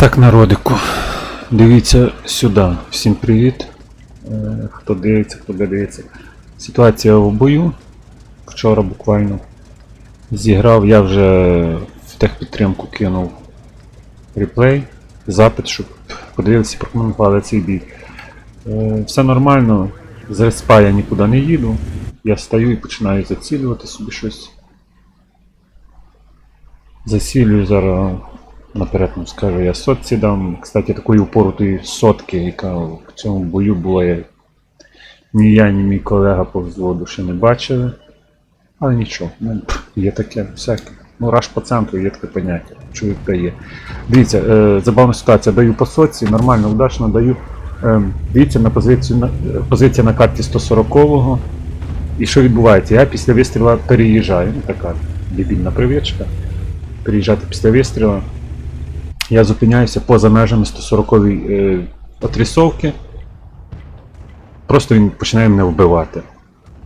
Так, народику, дивіться сюди. Всім привіт. Е, Хто дивиться, хто дивиться. Ситуація в бою. Вчора буквально зіграв, я вже в техпідтримку кинув реплей, запит, щоб подивилися, прокоментували цей бій. Е, Все нормально, з респа я нікуди не їду. Я стою і починаю зацілювати собі щось. Засілюю зараз наперед вам скажу, я сотці дам. Кстати, такої упоротої сотки, яка в цьому бою була, я ні я, ні мій колега по взводу ще не бачили. Але нічого, ну, є таке всяке. Ну, раш по центру є таке поняття. Чоловік дає. Дивіться, е, забавна ситуація, даю по соці, нормально, вдачно даю. Е, дивіться на позицію на е, позиція на карті 140-го. І що відбувається? Я після вистріла переїжджаю. Така дебільна привичка. Переїжджати після вистріла. Я зупиняюся поза межами 140-ї е, отрисовки. Просто він починає мене вбивати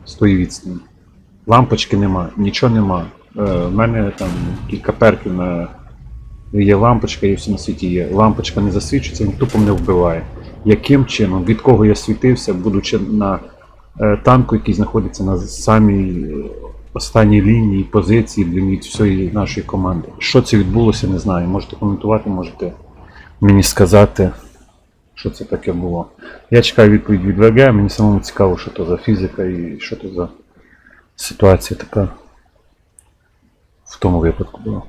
з тої відстані. Лампочки нема, нічого нема. Е, в мене там кілька перків на. Є лампочка, і все на світі є. Лампочка не засвічується, він тупо мене вбиває. Яким чином, від кого я світився, будучи на е, танку, який знаходиться на самій останній лінії позиції блін, всієї нашої команди. Що це відбулося, не знаю. Можете коментувати, можете мені сказати, що це таке було. Я чекаю відповідь від ВГ, мені самому цікаво, що то за фізика і що то за ситуація така в тому випадку була.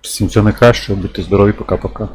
Всім всього найкращого, будьте здорові, пока-пока.